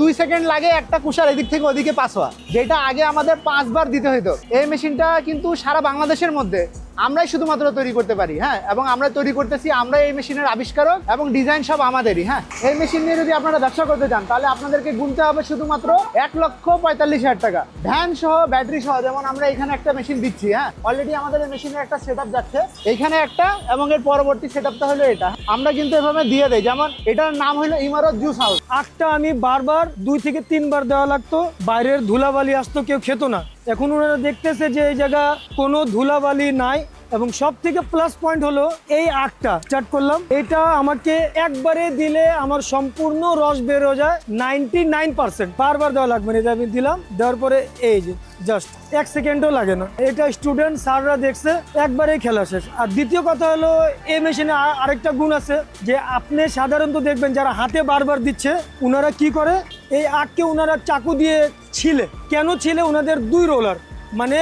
দুই সেকেন্ড লাগে একটা কুশার এদিক থেকে ওদিকে পাস হওয়া। যেটা আগে আমাদের পাঁচবার দিতে হতো এই মেশিনটা কিন্তু সারা বাংলাদেশের মধ্যে আমরাই শুধুমাত্র তৈরি করতে পারি হ্যাঁ? এবং আমরা তৈরি করতেছি আমরা এই মেশিনের আবিষ্কারক এবং ডিজাইন সব আমাদেরই হ্যাঁ? এই মেশিন নিয়ে যদি আপনারা ব্যবসা করতে চান, তাহলে আপনাদেরকে গুনতে হবে শুধুমাত্র এক লক্ষ পঁয়তাল্লিশ হাজার টাকা। ভ্যান সহ, ব্যাটারি সহ, যেমন আমরা এখানে একটা মেশিন দিচ্ছি হ্যাঁ? অলরেডি আমাদের এই মেশিনের একটা সেট যাচ্ছে। এখানে একটা এবং এর পরবর্তী সেট আপটা হলো এটা। আমরা কিন্তু এভাবে দিয়ে দেই, যেমন এটার নাম হলো ইমারত জুস হাউস। আখটা আমি বারবার, দুই থেকে তিনবার দেওয়া লাগতো। বাইরের ধুলাবালি আসতো, কেউ খেত না। এখন ওনারা দেখতেছে যে এই জায়গা কোনো ধুলাবালি নাই। এবং সব থেকে প্লাস পয়েন্ট হলো এই আখটা। স্টার্ট করলাম। এটা আমাকে একবারে দিলে আমার সম্পূর্ণ রস বের হয়ে যায় নাইনটি নাইন পার্সেন্ট বারবার দেওয়া লাগবে না, এটা আমি দিলাম। দেওয়ার পরে এই যে জাস্ট এক সেকেন্ডও লাগে না। এটা স্টুডেন্ট স্যাররা দেখছে, একবারেই খেলা শেষ। আর দ্বিতীয় কথা হলো, এই মেশিনে আরেকটা গুণ আছে যে, আপনি সাধারণত দেখবেন যারা হাতে বারবার দিচ্ছে ওনারা কি করে? এই আখকে ওনারা চাকু দিয়ে ছিলে। কেন ছিলে? ওনাদের দুই রোলার মানে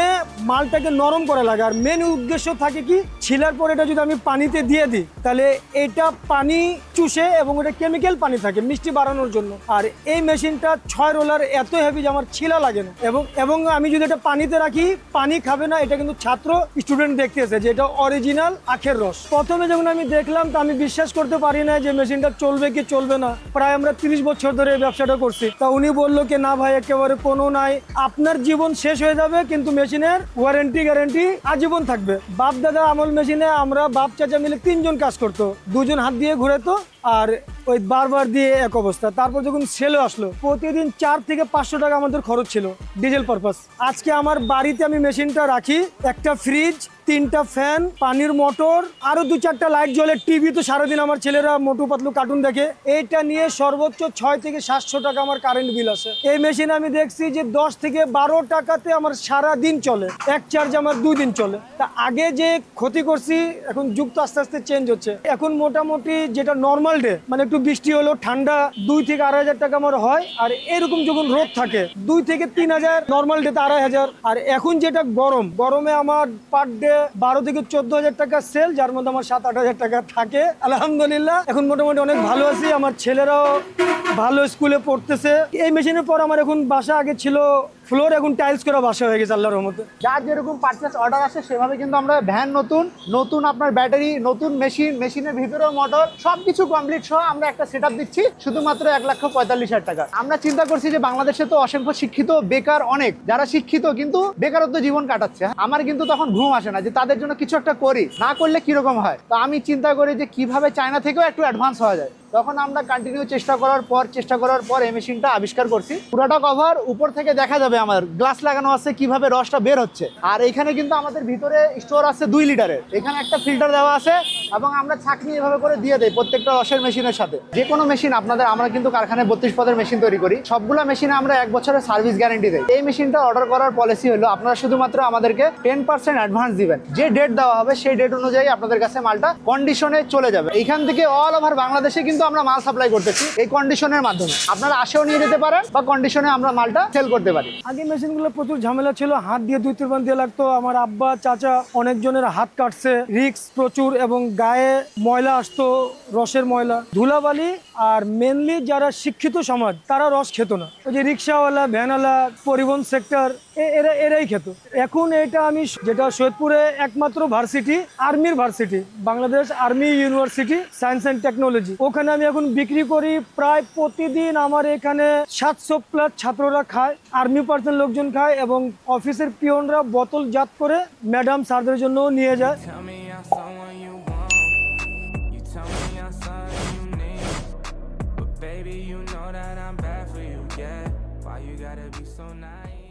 মালটাকে নরম করা লাগে। আর মেন উদ্দেশ্য থাকে কি, ছিলার পর এটা যদি আমি পানিতে দিয়ে দিই, তাহলে এটা পানি চুষে এবং এটা কেমিক্যাল পানি থাকে, মিষ্টি বাড়ানোর জন্য। আর এই মেশিনটা ছয় রোলার এত হেভি যে আমার ছিলা লাগে না। এবং এবং আমি যদি এটা পানিতে রাখি, পানি খাবে না, এটা কিন্তু ছাত্র স্টুডেন্ট দেখতেছে যে এটা অরিজিনাল আখের রস। প্রথমে যখন আমি দেখলাম, তা আমি বিশ্বাস করতে পারি না যে মেশিনটা চলবে কি চলবে না। প্রায় আমরা তিরিশ বছর ধরে ব্যবসাটা করছি। তা উনি বলল কি, না ভাই, একেবারে কোনো নাই। আপনার জীবন শেষ হয়ে যাবে, কিন্তু মেশিনের ওয়ারেন্টি গ্যারেন্টি আজীবন থাকবে। বাপ দাদা আমল মেশিনে আমরা বাপ, চাচা মিলে তিনজন কাজ করতো। দুজন হাত দিয়ে ঘুরে তো আর ওই বারবার দিয়ে এক অবস্থা। তারপর যখন সেলে আসলো, প্রতিদিন চার থেকে পাঁচশো টাকা আমাদের খরচ ছিল ডিজেল পারপাস আজকে আমার বাড়িতে আমি মেশিনটা রাখি, একটা ফ্রিজ তিনটা ফ্যান পানির মোটর আরও দু চারটা লাইট জ্বলে টিভি তো সারাদিন আমার ছেলেরা মোটু পাতলু কার্টুন দেখে। এইটা নিয়ে সর্বোচ্চ ছয় থেকে সাতশো টাকা আমার কারেন্ট বিল আছে এই মেশিন আমি দেখছি যে দশ থেকে বারো টাকাতে আমার সারা দিন চলে। এক চার্জ আমার দুই দিন চলে। তা আগে যে ক্ষতি করছি, এখন যুগ তো আস্তে আস্তে চেঞ্জ হচ্ছে। এখন মোটামুটি যেটা নর্মাল ডে মানে একটু বৃষ্টি হলো, ঠান্ডা দুই থেকে আড়াই হাজার টাকা আমার হয়, আর এরকম যখন রোদ থাকে, দুই থেকে তিন হাজার নর্মাল ডেতে আড়াই হাজার। আর এখন যেটা গরম, গরমে আমার পার ডে বারো থেকে চোদ্দ হাজার টাকা সেল যার মধ্যে আমার সাত আট হাজার টাকা থাকে। আলহামদুলিল্লাহ, এখন মোটামুটি অনেক ভালো আছি, আমার ছেলেরাও ভালো স্কুলে পড়তেছে। এই মেশিনের পর আমার এখন বাসা আগে ছিল ফ্লোর এখন টাইলস করা বাসা হয়ে গেছে আল্লাহর রহমতে। যার যেরকম পারচেস অর্ডার আসে, সেভাবে কিন্তু আমরা ভ্যান নতুন নতুন আপনার ব্যাটারি নতুন মেশিন মেশিনের ভিতরেও মোটর সবকিছু কমপ্লিট সহ আমরা একটা সেট দিচ্ছি, শুধুমাত্র এক লক্ষ পঁয়তাল্লিশ হাজার টাকা। আমরা চিন্তা করছি যে বাংলাদেশে তো অসংখ্য শিক্ষিত, বেকার অনেক। যারা শিক্ষিত কিন্তু বেকারত্ব জীবন কাটাচ্ছে আমার কিন্তু তখন ঘুম আসে না যে তাদের জন্য কিছু একটা করি, না করলে কীরকম হয়? তো আমি চিন্তা করি যে কীভাবে চায়না থেকেও একটু অ্যাডভান্স হওয়া যায়। তখন আমরা কন্টিনিউ চেষ্টা করার পর, চেষ্টা করার পর এই মেশিনটা আবিষ্কার করছি। পুরোটা কভার উপর থেকে দেখা যাবে আমার গ্লাস লাগানো আছে, কীভাবে রসটা বের হচ্ছে। আর এখানে কিন্তু আমাদের ভিতরে স্টোর আছে দুই লিটারের এখানে একটা ফিল্টার দেওয়া আছে এবং আমরা ছাকনি এভাবে করে দিয়ে দেই প্রত্যেকটা রসের মেশিনের সাথে। যে কোনো মেশিন আপনাদের, আমরা কিন্তু কারখানায় বত্রিশ পদের মেশিন তৈরি করি। সবগুলো মেশিনে আমরা এক বছরের সার্ভিস গ্যারেন্টি দেই। এই মেশিনটা অর্ডার করার পলিসি হলো, আপনারা শুধুমাত্র আমাদেরকে টেন পার্সেন্ট অ্যাডভান্স দিবেন। যে ডেট দেওয়া হবে, সেই ডেট অনুযায়ী আপনাদের কাছে মালটা কন্ডিশনে চলে যাবে। এখান থেকে অল ওভার বাংলাদেশে কিন্তু আমরা মাল সাপ্লাই করতেছি এই কন্ডিশনের মাধ্যমে। আপনারা আসেও নিয়ে যেতে পারেন বা কন্ডিশনে আমরা মালটা সেল করতে পারি। আগে মেশিনগুলো প্রচুর ঝামেলা ছিল, হাত দিয়ে দুই তিনবার দিয়ে লাগতো। আমার আব্বা, চাচা অনেকজনের হাত কাটছে। রিক্স প্রচুর এবং গায়ে ময়লা আসতো, রসের ময়লা। ধুলাবালি আর মেনলি যারা শিক্ষিত সমাজ, তারা রস খেত না। ওই যে রিক্সাওয়ালা, ভ্যানওয়ালা, পরিবহন সেক্টর এরা এরাই খেত এখন এটা আমি যেটা সৈয়দপুরে একমাত্র ভার্সিটি, আর্মির varsity, Bangladesh army university, science and technology. ওখানে আমি এখন বিক্রি করি প্রায় প্রতিদিন আমার এখানে সাতশো প্লাস ছাত্ররা খায়, আর্মি পার্সেন্ট লোকজন খায় এবং অফিসের পিয়নরা বোতল জাত করে ম্যাডাম স্যারদের জন্য নিয়ে যায়. Why you gotta be so nice?